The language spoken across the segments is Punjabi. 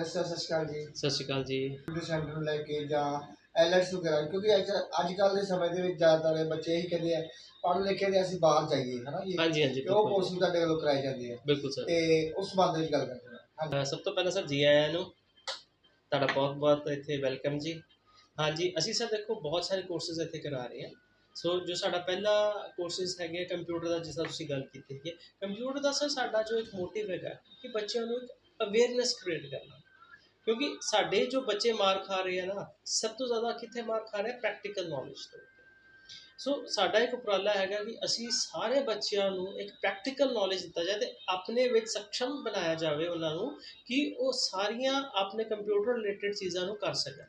ਐਸ ਸਤਿ ਸ਼੍ਰੀ ਅਕਾਲ ਜੀ। ਸਤਿ ਸ਼੍ਰੀ ਅਕਾਲ ਜੀ। ਕੰਪਿਊਟਰ ਸੈਂਟਰ ਨੂੰ ਲੈ ਕੇ ਜਾਂ ਐਲਐਸ ਵਗੈਰਾ ਕਿਉਂਕਿ ਅੱਜ ਕੱਲ੍ਹ ਦੇ ਸਮੇਂ ਦੇ ਵਿੱਚ ਜ਼ਿਆਦਾਤਰ ਬੱਚੇ ਇਹੀ ਕਹਿੰਦੇ ਆ ਪੜ੍ਹ ਲਿਖੇ ਦੇ ਅਸੀਂ ਬਾਹਰ ਜਾਈਏ ਹਨਾ ਜੀ? ਹਾਂਜੀ ਹਾਂਜੀ ਉਹ ਕੋਰਸ ਵੀ ਤੁਹਾਡੇ ਵੱਲੋਂ ਕਰਾਏ ਜਾਂਦੇ ਆ। ਬਿਲਕੁਲ ਸਰ। ਤੇ ਉਸ ਸੰਬੰਧ ਵਿੱਚ ਗੱਲ ਕਰਦੇ ਹਾਂ। ਸਭ ਤੋਂ ਪਹਿਲਾਂ ਸਰ ਜੀ ਆਇਆਂ ਨੂੰ ਤੁਹਾਡਾ ਬਹੁਤ ਬਹੁਤ ਇੱਥੇ ਵੈਲਕਮ ਜੀ। ਹਾਂਜੀ ਅਸੀਂ ਸਰ ਦੇਖੋ ਬਹੁਤ ਸਾਰੇ ਕੋਰਸਿਸ ਇੱਥੇ ਕਰਾ ਰਹੇ ਹਾਂ। ਸੋ ਜੋ ਸਾਡਾ ਪਹਿਲਾ ਕੋਰਸਿਸ ਹੈਗੇ ਕੰਪਿਊਟਰ ਦਾ ਜਿਸ ਦਾ ਤੁਸੀਂ ਗੱਲ ਕੀਤੀ ਹੈ ਕੰਪਿਊਟਰ ਦਾ ਸਰ ਸਾਡਾ ਜੋ ਇੱਕ ਮੋਟਿਵ ਹੈਗਾ ਕਿ ਬੱਚਿਆਂ ਨੂੰ ਇੱਕ ਅਵੇਅਰਨੈਸ ਕ੍ਰੀਏਟ ਕਰਨਾ। ਕਿਉਂਕਿ ਸਾਡੇ ਜੋ ਬੱਚੇ ਮਾਰ ਖਾ ਰਹੇ ਆ ਨਾ, ਸਭ ਤੋਂ ਜ਼ਿਆਦਾ ਕਿੱਥੇ ਮਾਰ ਖਾ ਰਹੇ ਪ੍ਰੈਕਟੀਕਲ ਨੌਲੇਜ ਤੋਂ। ਸੋ ਸਾਡਾ ਇੱਕ ਉਪਰਾਲਾ ਹੈਗਾ ਕਿ ਅਸੀਂ ਸਾਰੇ ਬੱਚਿਆਂ ਨੂੰ ਇੱਕ ਪ੍ਰੈਕਟੀਕਲ ਨੌਲੇਜ ਦਿੱਤਾ ਜਾਏ ਤੇ ਆਪਣੇ ਵਿੱਚ ਸક્ષਮ ਬਣਾਇਆ ਜਾਵੇ ਉਹਨਾਂ ਨੂੰ ਕਿ ਉਹ ਸਾਰੀਆਂ ਆਪਣੇ ਕੰਪਿਊਟਰ ਰਿਲੇਟਡ ਚੀਜ਼ਾਂ ਨੂੰ ਕਰ ਸਕਣ।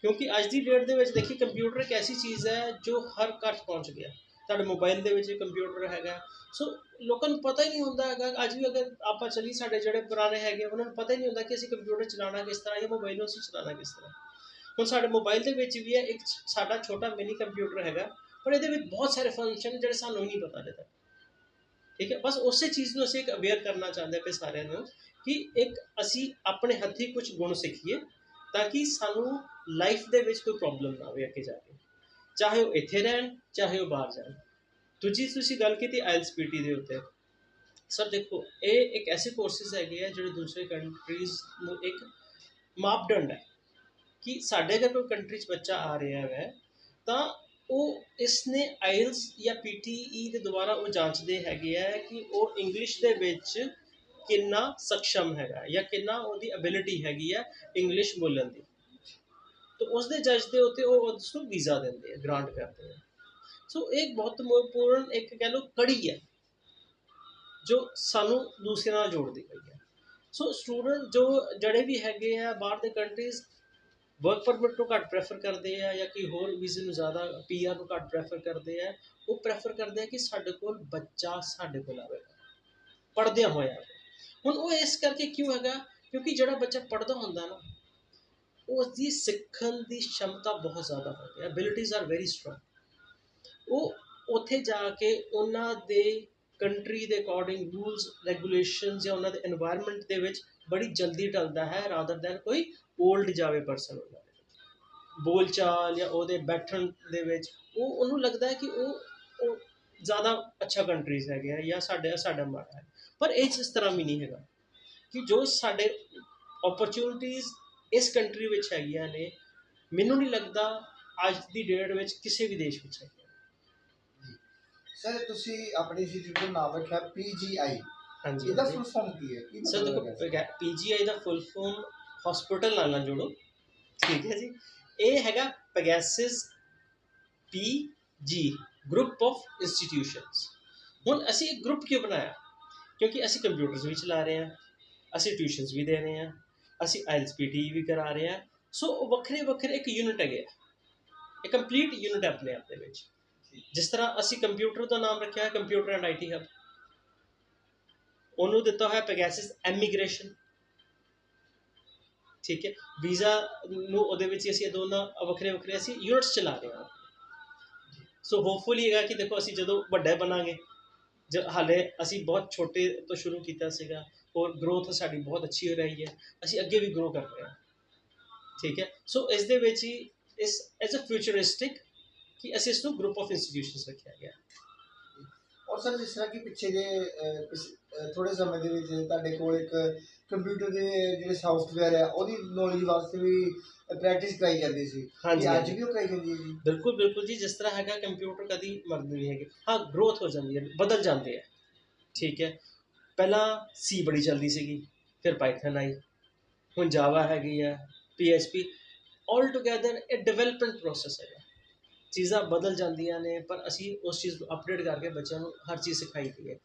ਕਿਉਂਕਿ ਅੱਜ ਦੀ ਡੇਟ ਦੇ ਵਿੱਚ ਦੇਖੀ ਕੰਪਿਊਟਰ ਇੱਕ ਐਸੀ ਚੀਜ਼ ਹੈ ਜੋ ਹਰ ਘਰ 'ਚ ਪਹੁੰਚ ਗਿਆ। ਤੁਹਾਡੇ ਮੋਬਾਈਲ ਦੇ ਵਿੱਚ ਕੰਪਿਊਟਰ ਹੈਗਾ। ਸੋ ਲੋਕਾਂ ਨੂੰ ਪਤਾ ਹੀ ਨਹੀਂ ਹੁੰਦਾ ਹੈਗਾ। ਅੱਜ ਵੀ ਅਗਰ ਆਪਾਂ ਚਲੀ ਸਾਡੇ ਜਿਹੜੇ ਪੁਰਾਣੇ ਹੈਗੇ, ਉਹਨਾਂ ਨੂੰ ਪਤਾ ਹੀ ਨਹੀਂ ਹੁੰਦਾ ਕਿ ਅਸੀਂ ਕੰਪਿਊਟਰ ਚਲਾਉਣਾ ਕਿਸ ਤਰ੍ਹਾਂ ਜਾਂ ਮੋਬਾਈਲ ਨੂੰ ਅਸੀਂ ਚਲਾਉਣਾ ਕਿਸ ਤਰ੍ਹਾਂ। ਹੁਣ ਸਾਡੇ ਮੋਬਾਈਲ ਦੇ ਵਿੱਚ ਵੀ ਹੈ, ਇੱਕ ਸਾਡਾ ਛੋਟਾ ਮਿਨੀ ਕੰਪਿਊਟਰ ਹੈਗਾ, ਪਰ ਇਹਦੇ ਵਿੱਚ ਬਹੁਤ ਸਾਰੇ ਫੰਕਸ਼ਨ ਜਿਹੜੇ ਸਾਨੂੰ ਨਹੀਂ ਪਤਾ ਲੱਗਦਾ। ਠੀਕ ਹੈ? ਬਸ ਉਸੇ ਚੀਜ਼ ਨੂੰ ਅਸੀਂ ਇੱਕ ਅਵੇਅਰ ਕਰਨਾ ਚਾਹੁੰਦੇ ਪਏ ਸਾਰਿਆਂ ਨੂੰ ਕਿ ਇੱਕ ਅਸੀਂ ਆਪਣੇ ਹੱਥੀਂ ਕੁਝ ਗੁਣ ਸਿੱਖੀਏ ਤਾਂ ਕਿ ਸਾਨੂੰ ਲਾਈਫ ਦੇ ਵਿੱਚ ਕੋਈ ਪ੍ਰੋਬਲਮ ਨਾ ਆਵੇ ਅੱਗੇ ਜਾ ਕੇ। ਚਾਹੇ ਉਹ ਇੱਥੇ ਰਹਿਣ, ਚਾਹੇ ਉਹ ਬਾਹਰ ਜਾਣ। ਦੂਜੀ ਤੁਸੀਂ ਗੱਲ ਕੀਤੀ ਆਇਲਸ ਪੀਟੀ ਦੇ ਉੱਤੇ। ਸਰ ਦੇਖੋ, ਇਹ ਇੱਕ ਐਸੇ ਕੋਰਸਿਸ ਹੈਗੇ ਆ ਜਿਹੜੇ ਦੂਸਰੇ ਕੰਟਰੀਜ਼ ਨੂੰ ਇੱਕ ਮਾਪਦੰਡ ਹੈ ਕਿ ਸਾਡੇ ਅਗਰ ਕੋਈ ਕੰਟਰੀ 'ਚ ਬੱਚਾ ਆ ਰਿਹਾ ਹੈ ਤਾਂ ਉਹ ਇਸਨੇ ਆਇਲਸ ਜਾਂ ਪੀਟੀਈ ਦੇ ਦੁਆਰਾ ਉਹ ਜਾਂਚਦੇ ਹੈਗੇ ਆ ਕਿ ਉਹ ਇੰਗਲਿਸ਼ ਦੇ ਵਿੱਚ ਕਿੰਨਾ ਸਕਸ਼ਮ ਹੈਗਾ ਜਾਂ ਕਿੰਨਾ ਉਹਦੀ ਐਬਿਲਿਟੀ ਹੈਗੀ ਆ ਇੰਗਲਿਸ਼ ਬੋਲਣ ਦੀ। ਤਾਂ ਉਸ ਦੇ ਜੱਜ ਦੇ ਉੱਤੇ ਉਹ ਉਸ ਨੂੰ ਵੀਜ਼ਾ ਦਿੰਦੇ ਆ ਗ੍ਰਾਂਟ ਕਰਦੇ ਆ। ਸੋ ਇਹ ਬਹੁਤ ਮਹੱਤਵਪੂਰਨ ਇੱਕ ਕਹਿ ਲਓ ਕੜੀ ਹੈ ਜੋ ਸਾਨੂੰ ਦੂਸਰੇ ਨਾਲ ਜੋੜਦੀ ਪਈ ਹੈ ਸੋ ਸਟੂਡੈਂਟ ਜੋ ਜਿਹੜੇ ਵੀ ਹੈਗੇ ਆ ਬਾਹਰ ਦੇ ਕੰਟਰੀਜ਼ ਵਰਕ ਪਰਮਿਟ ਨੂੰ ਘੱਟ ਪ੍ਰੈਫਰ ਕਰਦੇ ਆ ਜਾਂ ਕਿ ਹੋਰ ਵੀਜ਼ੇ ਨੂੰ ਜ਼ਿਆਦਾ ਪੀਆਰ ਨੂੰ ਘੱਟ ਪ੍ਰੈਫਰ ਕਰਦੇ ਆ, ਉਹ ਪ੍ਰੈਫਰ ਕਰਦੇ ਆ ਕਿ ਸਾਡੇ ਕੋਲ ਬੱਚਾ ਸਾਡੇ ਕੋਲ ਆਵੇ, ਪੜ੍ਹਦਿਆਂ ਹੋਇਆ ਹੁਣ ਉਹ ਇਸ ਕਰਕੇ ਕਿਉਂ ਹੈਗਾ? ਕਿਉਂਕਿ ਜਿਹੜਾ ਬੱਚਾ ਪੜ੍ਹਦਾ ਹੁੰਦਾ ਨਾ ਉਸ ਦੀ ਸਿੱਖਣ ਦੀ ਸ਼ਮਤਾ ਬਹੁਤ ਜ਼ਿਆਦਾ ਹੁੰਦੀ ਹੈ ਐਬਿਲਿਟੀਜ਼ ਆਰ ਵੈਰੀ ਸਟਰੋਂਗ ਉਹ ਉੱਥੇ ਜਾ ਕੇ ਉਹਨਾਂ ਦੇ ਕੰਟਰੀ ਦੇ ਅਕੋਰਡਿੰਗ ਰੂਲਸ ਰੈਗੂਲੇਸ਼ਨਸ ਜਾਂ ਉਹਨਾਂ ਦੇ এনवायरमेंट ਦੇ ਵਿੱਚ ਬੜੀ ਜਲਦੀ ਢਲਦਾ ਹੈ ਰਾਦਰ ਦੈਨ ਕੋਈ 올ਡ ਜਾਵੇ ਪਰਸਨ ਉਹਨਾਂ ਦੇ ਬੋਲਚਾਲ ਜਾਂ ਉਹਦੇ ਬੈਠਣ ਦੇ ਵਿੱਚ ਉਹ ਉਹਨੂੰ ਲੱਗਦਾ ਹੈ ਕਿ ਉਹ ਉਹ ਜ਼ਿਆਦਾ ਅੱਛਾ ਕੰਟਰੀਜ਼ ਹੈਗੇ ਆ ਜਾਂ ਸਾਡੇ, ਸਾਡਾ ਮਾੜਾ ਹੈ। ਪਰ ਇਹ ਇਸ ਤਰ੍ਹਾਂ ਵੀ ਨਹੀਂ ਹੈਗਾ ਕਿ ਜੋ ਸਾਡੇ ਓਪਰਚੁਨਿਟੀਜ਼ ਇਸ ਕੰਟਰੀ ਵਿੱਚ ਹੈਗੀਆਂ ਨੇ। ਮੈਨੂੰ ਨਹੀਂ ਲੱਗਦਾ ਅੱਜ ਦੀ ਡੇਟ ਵਿੱਚ ਕਿਸੇ ਵੀ ਦੇਸ਼ ਵਿੱਚ ਹੈਗੀਆਂ। ਸਰ ਤੁਸੀਂ ਆਪਣੀ ਇੰਸਟੀਚਿਊਟ ਦਾ ਨਾਮ ਰੱਖਿਆ ਪੀਜੀਆਈ ਹਾਂਜੀ ਇਹਦਾ ਫੁੱਲ ਫਾਰਮ ਕੀ ਹੈ? ਕੀ ਸਰ ਦੇਖੋ? ਪੀਜੀਆਈ ਦਾ ਫੁੱਲ ਫਾਰਮ ਹਸਪੀਟਲ ਨਾਲ ਨਾ ਜੋੜੋ। ਠੀਕ ਹੈ ਜੀ। ਇਹ ਹੈਗਾ Pegasus PG group of institutions ਹੁਣ ਅਸੀਂ ਇੱਕ ਗਰੁੱਪ ਕਿਉਂ ਬਣਾਇਆ? ਕਿਉਂਕਿ ਅਸੀਂ ਕੰਪਿਊਟਰਸ ਵੀ ਚਲਾ ਰਹੇ ਹਾਂ ਅਸੀਂ ਟਿਊਸ਼ਨਸ ਵੀ ਦੇ ਰਹੇ ਹਾਂ ਅਸੀਂ ਆਇਲਸ ਪੀਟੀ ਵੀ ਕਰਾ ਰਹੇ ਹਾਂ। ਸੋ ਉਹ ਵੱਖਰੇ ਵੱਖਰੇ ਇੱਕ ਯੂਨਿਟ ਹੈਗੇ ਆ। ਇੱਕ ਕੰਪਲੀਟ ਯੂਨਿਟ ਹੈ ਆਪਣੇ ਆਪ ਦੇ ਵਿੱਚ। ਜਿਸ ਤਰ੍ਹਾਂ ਅਸੀਂ ਕੰਪਿਊਟਰ ਦਾ ਨਾਮ ਰੱਖਿਆ ਹੈ ਕੰਪਿਊਟਰ ਐਂਡ ਆਈਟੀ ਹਬ ਉਹਨੂੰ ਦਿੱਤਾ ਹੋਇਆ ਪੈਗਾਸਿਸ ਐਮੀਗ੍ਰੇਸ਼ਨ ਠੀਕ ਹੈ। ਵੀਜ਼ਾ ਨੂੰ ਉਹਦੇ ਵਿੱਚ ਹੀ ਅਸੀਂ ਇਹ ਦੋਨਾਂ ਵੱਖਰੇ ਵੱਖਰੇ ਅਸੀਂ ਯੂਨਿਟਸ ਚਲਾ ਰਹੇ ਹਾਂ। ਸੋ ਹੋਪਫੁਲੀ ਹੈਗਾ ਕਿ ਦੇਖੋ, ਅਸੀਂ ਜਦੋਂ ਵੱਡੇ ਬਣਾਂਗੇ, ਜ ਹਾਲੇ ਅਸੀਂ ਬਹੁਤ ਛੋਟੇ ਤੋਂ ਸ਼ੁਰੂ ਕੀਤਾ ਸੀਗਾ। ਔਰ ਗਰੋਥ ਸਾਡੀ ਬਹੁਤ ਅੱਛੀ ਹੋ ਰਹੀ ਹੈ ਅਸੀਂ ਅੱਗੇ ਵੀ ਗਰੋ ਕਰ ਰਹੇ ਹਾਂ। ਠੀਕ ਹੈ? ਸੋ ਇਸ ਦੇ ਵਿੱਚ ਹੀ ਇਸ ਐਜ਼ ਅ ਫਿਊਚਰਿਸਟਿਕ ਕਿ ਅਸੀਂ ਇਸ ਨੂੰ ਗਰੁੱਪ ਆਫ ਇੰਸਟੀਟਿਊਸ਼ਨਸ ਰੱਖਿਆ ਗਿਆ। ਔਰ ਸਰ ਜਿਸ ਤਰ੍ਹਾਂ ਕਿ ਪਿੱਛੇ ਜੇ ਥੋੜੇ ਸਮੇਂ ਦੇ ਵਿੱਚ ਤੁਹਾਡੇ ਕੋਲ ਇੱਕ ਕੰਪਿਊਟਰ ਦੇ ਜਿਹੜੇ ਸੌਫਟਵੇਅਰ ਹੈ ਉਹਦੀ ਨੌਲੇਜ ਵਾਸਤੇ ਵੀ ਪ੍ਰੈਕਟਿਸ ਕਰਾਈ ਜਾਂਦੀ ਸੀ। ਹਾਂਜੀ, ਅੱਜ। ਵੀ ਉਹ ਕਰਾਈ ਜਾਂਦੀ ਹੈ ਜੀ? ਬਿਲਕੁਲ ਬਿਲਕੁਲ ਜੀ ਜਿਸ ਤਰ੍ਹਾਂ ਹੈਗਾ ਕੰਪਿਊਟਰ ਕਦੀ ਮਰਦ ਨਹੀਂ ਹੈਗੇ। ਹਾਂ ਗਰੋਥ ਹੋ ਜਾਂਦੀ ਹੈ ਬਦਲ ਜਾਂਦੇ ਆ। ਠੀਕ ਹੈ? ਪਹਿਲਾਂ ਸੀ ਬੜੀ ਚੱਲਦੀ ਸੀਗੀ ਫਿਰ ਪਾਈਥਨ ਆਈ ਹੁਣ ਜਾਵਾ ਹੈਗੀ ਆ PHP ਆਲ ਟੁਗੇਦਰ ਇਹ ਡਿਵੈਲਪਮੈਂਟ ਪ੍ਰੋਸੈਸ ਹੈਗਾ। ਚੀਜ਼ਾਂ ਬਦਲ ਜਾਂਦੀਆਂ ਨੇ ਪਰ ਅਸੀਂ ਉਸ ਚੀਜ਼ ਨੂੰ ਅਪਡੇਟ ਕਰਕੇ ਬੱਚਿਆਂ ਨੂੰ ਹਰ ਚੀਜ਼ ਸਿਖਾਈ ਦੀ ਹੈ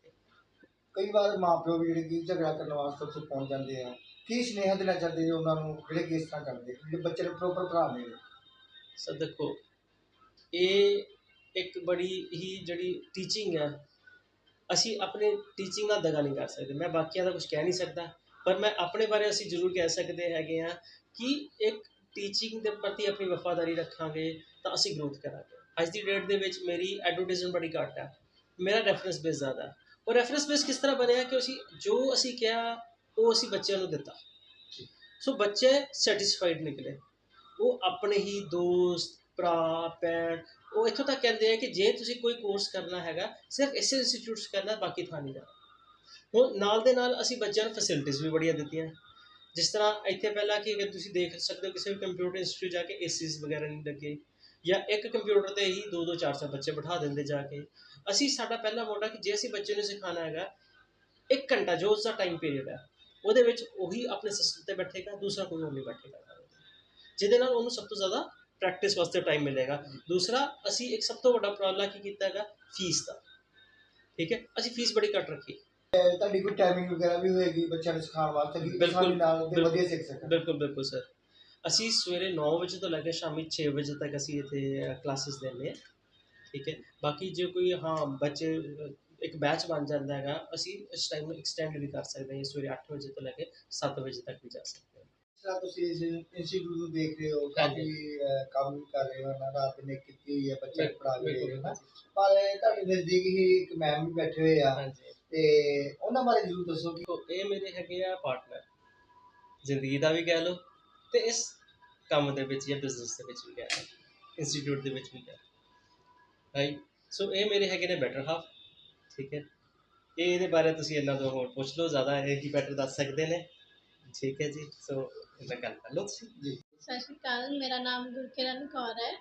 ਕਈ ਵਾਰ ਮਾਪਿਓ ਵੀ ਜਿਹੜੇ ਕਿ ਝਗੜਾ ਕਰਨ ਵਾਸਤੇ ਉੱਥੇ ਪਹੁੰਚ ਜਾਂਦੇ ਆ। ਕੀ ਸੁਨੇਹਾ ਦੇਣਾ ਚਾਹੁੰਦੇ ਜੀ ਉਹਨਾਂ ਨੂੰ ਜਿਹੜੇ ਕਿ ਇਸ ਤਰ੍ਹਾਂ ਕਰਦੇ ਜਿਹੜੇ ਬੱਚੇ ਨੂੰ ਪ੍ਰੋਪਰ ਪੜ੍ਹਾਉਂਦੇ ਨੇ। ਸਰ ਦੇਖੋ ਇਹ ਇੱਕ ਬੜੀ ਹੀ ਜਿਹੜੀ ਟੀਚਿੰਗ ਹੈ ਅਸੀਂ ਆਪਣੇ ਟੀਚਿੰਗ ਨਾਲ ਦਗਾ ਨਹੀਂ ਕਰ ਸਕਦੇ। ਮੈਂ ਬਾਕੀਆਂ ਦਾ ਕੁਝ ਕਹਿ ਨਹੀਂ ਸਕਦਾ, ਪਰ ਮੈਂ ਆਪਣੇ ਬਾਰੇ ਅਸੀਂ ਜ਼ਰੂਰ ਕਹਿ ਸਕਦੇ ਹੈਗੇ ਆ ਕਿ ਇੱਕ ਟੀਚਿੰਗ ਦੇ ਪ੍ਰਤੀ ਆਪਣੀ ਵਫਾਦਾਰੀ ਰੱਖਾਂਗੇ ਤਾਂ ਅਸੀਂ ਗਰੋਥ ਕਰਾਂਗੇ। ਅੱਜ ਦੀ ਡੇਟ ਦੇ ਵਿੱਚ ਮੇਰੀ ਐਡਵਰਟਾਈਜ਼ਮੈਂਟ ਬੜੀ ਘੱਟ ਹੈ ਮੇਰਾ ਰੈਫਰੈਂਸ ਬੇਸ ਜ਼ਿਆਦਾ। ਹੈ। ਉਹ ਰੈਫਰੈਂਸ ਬੇਸ ਕਿਸ ਤਰ੍ਹਾਂ ਬਣਿਆ ਕਿ ਅਸੀਂ ਜੋ ਅਸੀਂ ਕਿਹਾ, ਉਹ ਅਸੀਂ ਬੱਚਿਆਂ ਨੂੰ ਦਿੱਤਾ। ਸੋ ਬੱਚੇ ਸੈਟੀਸਫਾਈਡ ਨਿਕਲੇ। ਉਹ ਆਪਣੇ ਹੀ ਦੋਸਤ, ਭਰਾ, ਭੈਣ ਉਹ ਇੱਥੋਂ ਤੱਕ ਕਹਿੰਦੇ ਆ ਕਿ ਜੇ ਤੁਸੀਂ ਕੋਈ ਕੋਰਸ ਕਰਨਾ ਹੈਗਾ, ਸਿਰਫ ਇਸੇ ਇੰਸਟੀਚਿਊਟਸ ਕਰਨਾ ਬਾਕੀ ਥਾਂ ਨਹੀਂ ਜਾਣਾ। ਹੁਣ ਨਾਲ ਦੇ ਨਾਲ ਅਸੀਂ ਬੱਚਿਆਂ ਨੂੰ ਫੈਸਿਲਿਟੀਜ਼ ਵੀ ਬੜੀਆਂ ਦਿੱਤੀਆਂ। ਜਿਸ ਤਰ੍ਹਾਂ ਇੱਥੇ ਪਹਿਲਾਂ ਕਿ ਅਗਰ ਤੁਸੀਂ ਦੇਖ ਸਕਦੇ ਹੋ, ਕਿਸੇ ਵੀ ਕੰਪਿਊਟਰ ਇੰਸਟੀਚਿਊਟ ਜਾ ਕੇ ਏਸੀਸ ਵਗੈਰਾ ਨਹੀਂ ਲੱਗੇ। ਜਾਂ ਇੱਕ ਕੰਪਿਊਟਰ ਤੇ ਹੀ ਦੋ ਦੋ ਚਾਰ ਚਾਰ ਬੱਚੇ ਬਿਠਾ ਦਿੰਦੇ ਜਾ ਕੇ। ਅਸੀਂ ਸਾਡਾ ਪਹਿਲਾ ਮੋਟਾ ਕਿ ਜੇ ਅਸੀਂ ਬੱਚੇ ਨੂੰ ਸਿਖਾਉਣਾ ਹੈਗਾ, ਇੱਕ ਘੰਟਾ ਜੋ ਉਸਦਾ ਟਾਈਮ ਪੀਰੀਅਡ ਹੈ, ਉਹਦੇ ਵਿੱਚ ਉਹੀ ਆਪਣੇ ਸਿਸਟਮ ਤੇ ਬੈਠੇਗਾ, ਦੂਸਰਾ ਕੋਈ ਹੋਰ ਨਹੀਂ ਬੈਠੇਗਾ। ਜਿਹਦੇ ਨਾਲ ਉਹਨੂੰ ਸਭ ਤੋਂ ਜ਼ਿਆਦਾ ਪ੍ਰੈਕਟਿਸ ਵਾਸਤੇ ਟਾਈਮ ਮਿਲੇਗਾ। ਦੂਸਰਾ ਅਸੀਂ ਇੱਕ ਸਭ ਤੋਂ ਵੱਡਾ ਉਪਰਾਲਾ ਕੀ ਕੀਤਾ ਹੈਗਾ? ਫੀਸ ਦਾ। ਠੀਕ ਹੈ? ਅਸੀਂ ਫੀਸ ਬੜੀ ਘੱਟ ਰੱਖੀ। ਤੁਹਾਡੀ ਕੋਈ ਟਾਈਮਿੰਗ ਵਗੈਰਾ ਵੀ ਹੋਏਗੀ ਬੱਚਿਆਂ ਨੂੰ ਸਿਖਾਉਣ ਵਾਸਤੇ ਕਿ ਬਿਲਕੁਲ, ਨਾਲ ਤੇ। ਵਧੀਆ ਸਿੱਖ ਸਕਣ? ਬਿਲਕੁਲ ਬਿਲਕੁਲ ਸਰ ਅਸੀਂ ਸਵੇਰੇ 9 ਵਜੇ ਤੋਂ ਲੈ ਕੇ ਸ਼ਾਮੀ 6 ਵਜੇ ਤੱਕ ਅਸੀਂ ਇੱਥੇ ਕਲਾਸਿਸ ਦਿੰਦੇ ਹਾਂ। ਠੀਕ ਹੈ? ਬਾਕੀ ਜੇ ਕੋਈ ਹਾਂ ਬੱਚੇ ਇੱਕ ਬੈਚ ਬਣ ਜਾਂਦਾ ਹੈਗਾ ਅਸੀਂ ਇਸ ਟਾਈਮ ਨੂੰ ਐਕਸਟੈਂਡ ਵੀ ਕਰ ਸਕਦੇ ਹਾਂ। ਸਵੇਰੇ 8 ਵਜੇ ਤੋਂ ਲੈ ਕੇ 7 ਵਜੇ ਤੱਕ ਵੀ ਜਾ ਸਕਦੇ ਤਰ੍ਹਾਂ ਤੁਸੀਂ ਇਸ ਇੰਸਟੀਚਿਊਟ ਨੂੰ ਦੇਖ ਰਹੇ ਹੋ ਕਾਫੀ ਕੰਮ ਵੀ ਕਰ ਰਹੇ ਹੋ ਨਾ ਰਾਤ ਨੇ ਕੀਤੀ ਹੋਈ ਹੈ ਬੱਚੇ ਵੀ ਰਹੇ ਹੋ ਨਾ ਪਰ ਤੁਹਾਡੇ ਨਜ਼ਦੀਕ ਹੀ ਇੱਕ ਮੈਮ ਵੀ ਬੈਠੇ ਹੋਏ ਆ। ਤੇ ਉਹਨਾਂ ਬਾਰੇ ਜ਼ਰੂਰ ਦੱਸੋ ਕਿ ਇਹ ਮੇਰੇ ਹੈਗੇ ਆ ਪਾਰਟਨਰ ਜ਼ਿੰਦਗੀ ਦਾ ਵੀ ਕਹਿ ਲਓ ਤੇ ਇਸ ਕੰਮ ਦੇ ਵਿੱਚ ਜਾਂ ਬਿਜ਼ਨਸ ਦੇ ਵਿੱਚ ਵੀ ਕਹਿ ਲਓ ਇੰਸਟੀਚਿਊਟ ਦੇ ਵਿੱਚ ਵੀ ਕਹਿ ਲਓ। ਰਾਈਟ ਸੋ ਇਹ ਮੇਰੇ ਹੈਗੇ ਨੇ ਬੈਟਰ ਹਾਫ ਠੀਕ ਹੈ। ਇਹ ਇਹਦੇ ਬਾਰੇ ਤੁਸੀਂ ਇਹਨਾਂ ਤੋਂ ਹੋਰ ਪੁੱਛ ਲਓ ਜ਼ਿਆਦਾ ਇਹ ਹੀ ਬੈਟਰ ਦੱਸ ਸਕਦੇ ਨੇ। ਠੀਕ ਹੈ ਜੀ ਸੋ ਇਹਨਾਂ ਗੱਲ ਕਰ ਲਓ ਤੁਸੀਂ? ਜੀ। ਸਤਿ ਸ਼੍ਰੀ ਅਕਾਲ ਮੇਰਾ ਨਾਮ ਗੁਰਕਿਰਨ ਕੌਰ ਹੈ।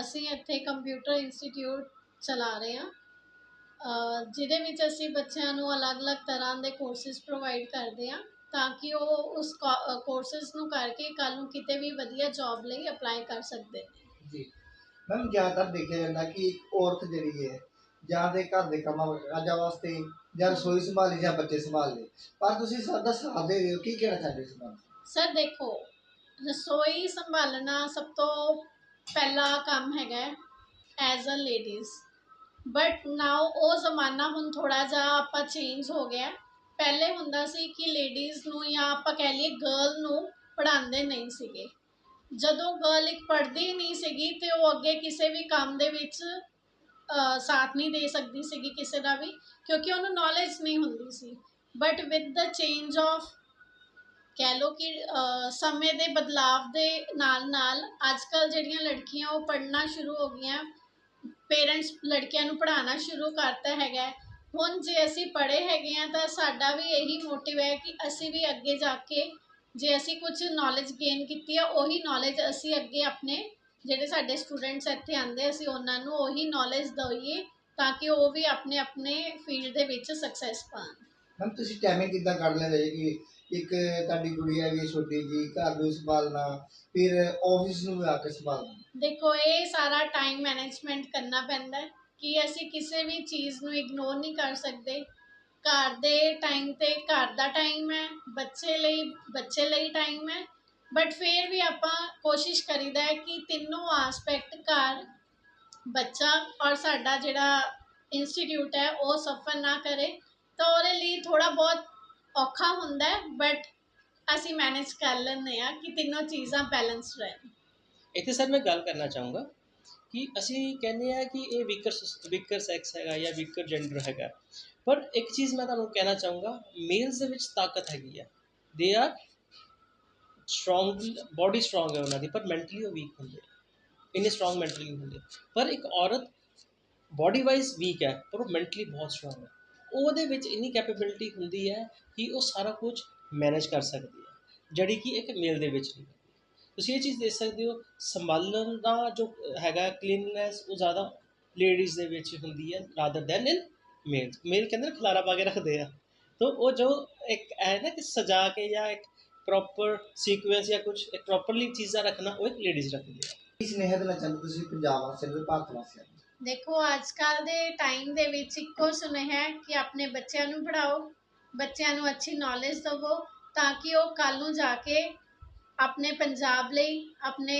ਅਸੀਂ ਇੱਥੇ ਕੰਪਿਊਟਰ ਇੰਸਟੀਚਿਊਟ ਚਲਾ ਰਹੇ ਹਾਂ। ਜਿਹਦੇ ਵਿੱਚ ਅਸੀਂ ਬੱਚਿਆਂ ਨੂੰ ਅਲੱਗ-ਅਲੱਗ ਤਰ੍ਹਾਂ ਦੇ ਕੋਰਸਿਸ ਪ੍ਰੋਵਾਈਡ ਕਰਦੇ ਹਾਂ ਤਾਂ ਕਿ ਉਹ ਉਸ ਕੋਰਸਿਸ ਨੂੰ ਕਰਕੇ ਕੱਲ ਨੂੰ ਕਿਤੇ ਵੀ ਵਧੀਆ ਜੌਬ ਲਈ ਅਪਲਾਈ ਕਰ ਸਕਦੇ ਨੇ। ਜੀ। ਮੈਮ ਜ਼ਿਆਦਾਤਰ ਦੇਖਿਆ ਜਾਂਦਾ ਕਿ ਔਰਤ ਜਿਹੜੀ ਹੈ ਜਾਂ ਦੇ ਘਰ ਦੇ ਕੰਮਾਂ ਕਾਜਾਂ ਵਾਸਤੇ ਜਾਂ ਰਸੋਈ ਸੰਭਾਲੀ ਜਾਂ ਬੱਚੇ ਸੰਭਾਲੇ ਪਰ ਤੁਸੀਂ ਦਾ ਸਾਥ ਦੇ ਰਹੇ ਹੋ ਕੀ ਕਹਿਣਾ ਚਾਹੁੰਦੇ ਹੋ ਇਸ ਬਾਰੇ ਸਰ ਦੇਖੋ, ਰਸੋਈ ਸੰਭਾਲਣਾ ਸਭ ਤੋਂ ਪਹਿਲਾ ਕੰਮ ਹੈਗਾ as a ladies but now ਉਹ ਜ਼ਮਾਨਾ ਹੁਣ ਥੋੜਾ ਜਿਹਾ ਆਪਾਂ ਚੇਂਜ ਹੋ ਗਿਆ ਪਹਿਲੇ ਹੁੰਦਾ ਸੀ ਕਿ ਲੇਡੀਜ਼ ਨੂੰ ਜਾਂ ਆਪਾਂ ਕਹਿ ਲਈਏ ਗਰਲ ਨੂੰ ਪੜ੍ਹਾਉਂਦੇ ਨਹੀਂ ਸੀਗੇ। ਜਦੋਂ ਗਰਲ ਇੱਕ ਪੜ੍ਹਦੀ ਨਹੀਂ ਸੀਗੀ ਤੇ ਉਹ ਅੱਗੇ ਕਿਸੇ ਵੀ ਕੰਮ ਦੇ ਵਿੱਚ ਸਾਥ ਨਹੀਂ ਦੇ ਸਕਦੀ ਸੀਗੀ ਕਿਸੇ ਦਾ ਵੀ, ਕਿਉਂਕਿ ਉਹਨੂੰ ਨੌਲੇਜ ਨਹੀਂ ਹੁੰਦੀ ਸੀ। But with the change of ਕਹਿ ਲਓ ਕਿ ਸਮੇਂ ਦੇ ਬਦਲਾਵ ਦੇ ਨਾਲ ਨਾਲ ਅੱਜ ਕੱਲ ਜਿਹੜੀਆਂ ਲੜਕੀਆਂ ਉਹ ਪੜ੍ਹਨਾ ਸ਼ੁਰੂ ਹੋ ਗਈਆਂ। ਪੇਰੈਂਟਸ ਲੜਕੀਆਂ ਨੂੰ ਪੜ੍ਹਾਉਣਾ ਸ਼ੁਰੂ ਕਰਤਾ ਹੈਗਾ ਹੁਣ ਜੇ ਅਸੀਂ ਪੜ੍ਹੇ ਹੈਗੇ ਆ ਤਾਂ ਸਾਡਾ ਵੀ ਇਹੀ ਮੋਟਿਵ ਹੈ ਕਿ ਅਸੀਂ ਵੀ ਅੱਗੇ ਜਾ ਕੇ ਜੇ ਅਸੀਂ ਕੁਝ ਨੌਲੇਜ ਗੇਨ ਕੀਤੀ ਹੈ ਉਹੀ ਨੌਲੇਜ ਅਸੀਂ ਅੱਗੇ ਆਪਣੇ ਜਿਹੜੇ ਸਾਡੇ ਸਟੂਡੈਂਟਸ ਇੱਥੇ ਆਉਂਦੇ ਅਸੀਂ ਉਹਨਾਂ ਨੂੰ ਉਹੀ ਨੌਲੇਜ ਦਈਏ ਤਾਂ ਕਿ ਉਹ ਵੀ ਆਪਣੇ ਆਪਣੇ ਫੀਲਡ ਦੇ ਵਿੱਚ ਸਕਸੈਸ ਪਾਣ ਮੈਮ ਤੁਸੀਂ ਟਾਈਮਿੰਗ ਕਿੱਦਾਂ ਕੱਢ ਲੈਂਦੇ ਜੀ ਕਿ ਇੱਕ ਤੁਹਾਡੀ ਗੁੜੀਆ ਵੀ ਹੈ ਛੋਟੀ ਜੀ, ਘਰ ਨੂੰ ਸੰਭਾਲਣਾ, ਫਿਰ ਆਫਿਸ ਨੂੰ ਵੀ ਆ ਕੇ ਸੰਭਾਲਣਾ। ਦੇਖੋ, ਇਹ ਸਾਰਾ ਟਾਈਮ ਮੈਨੇਜਮੈਂਟ ਕਰਨਾ ਪੈਂਦਾ ਹੈ ਕਿ ਅਸੀਂ ਕਿਸੇ ਵੀ ਚੀਜ਼ ਨੂੰ ਇਗਨੋਰ ਨਹੀਂ ਕਰ ਸਕਦੇ। ਘਰ ਦੇ ਟਾਈਮ ਤੇ ਘਰ ਦਾ ਟਾਈਮ ਹੈ, ਬੱਚੇ ਲਈ ਬੱਚੇ ਲਈ ਟਾਈਮ ਹੈ। ਬਟ ਫਿਰ ਵੀ ਆਪਾਂ ਕੋਸ਼ਿਸ਼ ਕਰੀਦਾ ਹੈ ਕਿ ਤਿੰਨੋਂ ਆਸਪੈਕਟ ਘਰ, ਬੱਚਾ ਔਰ ਸਾਡਾ ਜਿਹੜਾ ਇੰਸਟੀਚਿਊਟ ਹੈ, ਉਹ ਸਫਰ ਨਾ ਕਰੇ। ਤਾਂ ਉਹਦੇ ਲਈ ਥੋੜਾ ਬਹੁਤ ਔਖਾ ਹੁੰਦਾ ਬਟ ਅਸੀਂ ਮੈਨੇਜ ਕਰ ਲੈਂਦੇ ਆ ਕਿ ਤਿੰਨੋਂ ਚੀਜ਼ਾਂ ਬੈਲੈਂਸ ਰਹਿਣ। ਇੱਥੇ ਸਰ ਮੈਂ ਗੱਲ ਕਰਨਾ ਚਾਹੂੰਗਾ ਕਿ ਅਸੀਂ ਕਹਿੰਦੇ ਆ ਕਿ ਇਹ ਵੀਕਰ ਵੀਕਰ ਸੈਕਸ ਹੈਗਾ ਜਾਂ ਵੀਕਰ ਜੈਂਡਰ ਹੈਗਾ। ਪਰ ਇੱਕ ਚੀਜ਼ ਮੈਂ ਤੁਹਾਨੂੰ ਕਹਿਣਾ ਚਾਹੂੰਗਾ ਮੇਲਸ ਦੇ ਵਿੱਚ ਤਾਕਤ ਹੈਗੀ ਆ। They are strong body strong ਹੈ ਉਹਨਾਂ ਦੀ, ਪਰ ਮੈਂਟਲੀ ਉਹ ਵੀਕ ਹੁੰਦੇ ਇੰਨੇ ਸਟਰੋਂਗ ਮੈਂਟਲੀ ਨਹੀਂ ਹੁੰਦੇ। ਪਰ ਇੱਕ ਔਰਤ ਬਾਡੀ ਵਾਈਜ਼ ਵੀਕ ਹੈ, ਪਰ ਉਹ ਮੈਂਟਲੀ ਬਹੁਤ ਸਟਰੋਂਗ ਹੈ। ਉਹਦੇ ਵਿੱਚ ਇੰਨੀ ਕੈਪੇਬਿਲਿਟੀ ਹੁੰਦੀ ਹੈ ਕਿ ਉਹ ਸਾਰਾ ਕੁਝ ਮੈਨੇਜ ਕਰ ਸਕਦੀ ਹੈ, ਜਿਹੜੀ ਕਿ ਇੱਕ ਮੇਲ ਦੇ ਵਿੱਚ ਨਹੀਂ। ਤੁਸੀਂ ਇਹ ਚੀਜ਼ ਦੇਖ ਸਕਦੇ ਹੋ, ਸੰਭਾਲਣ ਦਾ ਜੋ ਹੈਗਾ ਕਲੀਨਨੈਸ ਉਹ ਜ਼ਿਆਦਾ ਲੇਡੀਜ਼ ਦੇ ਵਿੱਚ ਹੁੰਦੀ ਹੈ ਰਾਦਰ ਦੈਨ ਇਨ ਮੇਲ ਮੇਲ ਕਹਿੰਦੇ ਨੇ ਖਲਾਰਾ ਪਾ ਕੇ ਰੱਖਦੇ ਆ। ਤਾਂ ਉਹ ਜੋ ਇੱਕ ਹੈ ਨਾ ਕਿ ਸਜਾ ਕੇ ਜਾਂ ਇੱਕ ਪ੍ਰੋਪਰ ਸੀਕੁਐਂਸ ਜਾਂ ਕੁਝ ਇੱਕ ਪ੍ਰੋਪਰਲੀ ਚੀਜ਼ਾਂ ਰੱਖਣਾ, ਉਹ ਇੱਕ ਲੇਡੀਜ਼ ਰੱਖਦੀ ਹੈ ਕੀ ਸੁਨੇਹਾ ਦੇਣਾ ਚਾਹੁੰਦੇ ਤੁਸੀਂ ਪੰਜਾਬ ਵਾਸੀਆਂ ਭਾਰਤ ਵਾਸੀਆਂ ਦੇਖੋ ਅੱਜ ਕੱਲ ਦੇ ਟਾਈਮ ਦੇ ਵਿੱਚ ਇੱਕੋ ਸੁਨੇਹਾ ਹੈ ਕਿ ਆਪਣੇ ਬੱਚਿਆਂ ਨੂੰ ਪੜ੍ਹਾਓ, ਬੱਚਿਆਂ ਨੂੰ ਅੱਛੀ ਨੌਲੇਜ ਦਿਵੋ ਤਾਂ ਕਿ ਉਹ ਕੱਲ ਨੂੰ ਜਾ ਕੇ ਆਪਣੇ ਪੰਜਾਬ ਲਈ, ਆਪਣੇ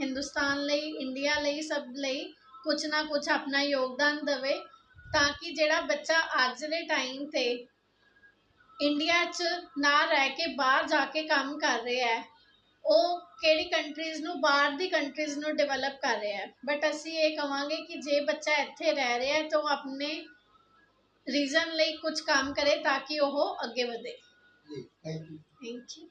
ਹਿੰਦੁਸਤਾਨ ਲਈ, ਇੰਡੀਆ ਲਈ, ਸਭ ਲਈ ਕੁਝ ਨਾ ਕੁਝ ਆਪਣਾ ਯੋਗਦਾਨ ਦੇਵੇ ਤਾਂ ਕਿ ਜਿਹੜਾ ਬੱਚਾ ਅੱਜ ਦੇ ਟਾਈਮ ਤੇ ਇੰਡੀਆ 'ਚ ਨਾ ਰਹਿ ਕੇ ਬਾਹਰ ਜਾ ਕੇ ਕੰਮ ਕਰ ਰਿਹਾ ਹੈ ਉਹ ਕਿਹੜੀ ਕੰਟਰੀਜ਼ ਨੂੰ ਬਾਹਰ ਦੀ ਕੰਟਰੀਜ਼ ਨੂੰ ਡਿਵੈਲਪ ਕਰ ਰਿਹਾ ਹੈ। ਬਟ ਅਸੀਂ ਇਹ ਕਵਾਂਗੇ ਕਿ ਜੇ ਬੱਚਾ ਇੱਥੇ ਰਹਿ ਰਿਹਾ ਹੈ ਤਾਂ ਉਹ ਆਪਣੇ ਰੀਜ਼ਨ ਲਈ ਕੁਝ ਕੰਮ ਕਰੇ ਤਾਂ ਕਿ ਉਹ ਅੱਗੇ ਵਧੇ। ਜੀ ਥੈਂਕ ਯੂ ਥੈਂਕ ਯੂ